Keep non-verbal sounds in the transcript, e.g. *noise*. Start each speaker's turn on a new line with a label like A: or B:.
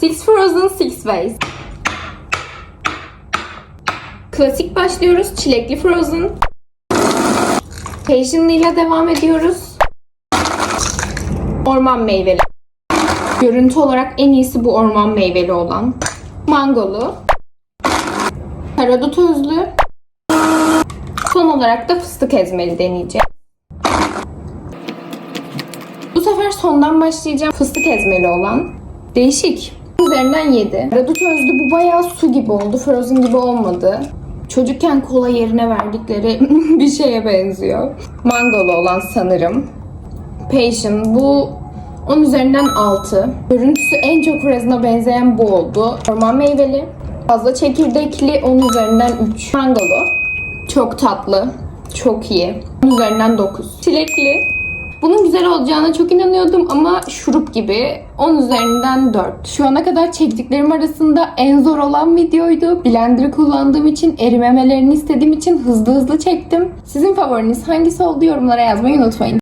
A: Six Frozen Six Ways. Klasik başlıyoruz. Çilekli Frozen. Passionlı ile devam ediyoruz. Orman meyveli. Görüntü olarak en iyisi bu orman meyveli olan. Mangolu. Karadut özlü. Son olarak da fıstık ezmeli deneyeceğim. Bu sefer sondan başlayacağım. Fıstık ezmeli olan. Değişik. Üzerinden 7. Karadut özlü bu bayağı su gibi oldu. Frozen gibi olmadı. Çocukken kola yerine verdikleri *laughs* bir şeye benziyor. Mangolu olan sanırım. Passion. Bu 10 üzerinden 6. Görüntüsü en çok Frozen'a benzeyen bu oldu. Orman meyveli. Fazla çekirdekli 10 üzerinden 3. Mangolu. Çok tatlı. Çok iyi. 10 üzerinden 9. Çilekli. Bunun güzel olacağına çok inanıyordum ama şurup gibi 10 üzerinden 4. Şu ana kadar çektiklerim arasında en zor olan videoydu. Blender'ı kullandığım için erimemelerini istediğim için hızlı hızlı çektim. Sizin favoriniz hangisi oldu yorumlara yazmayı unutmayın.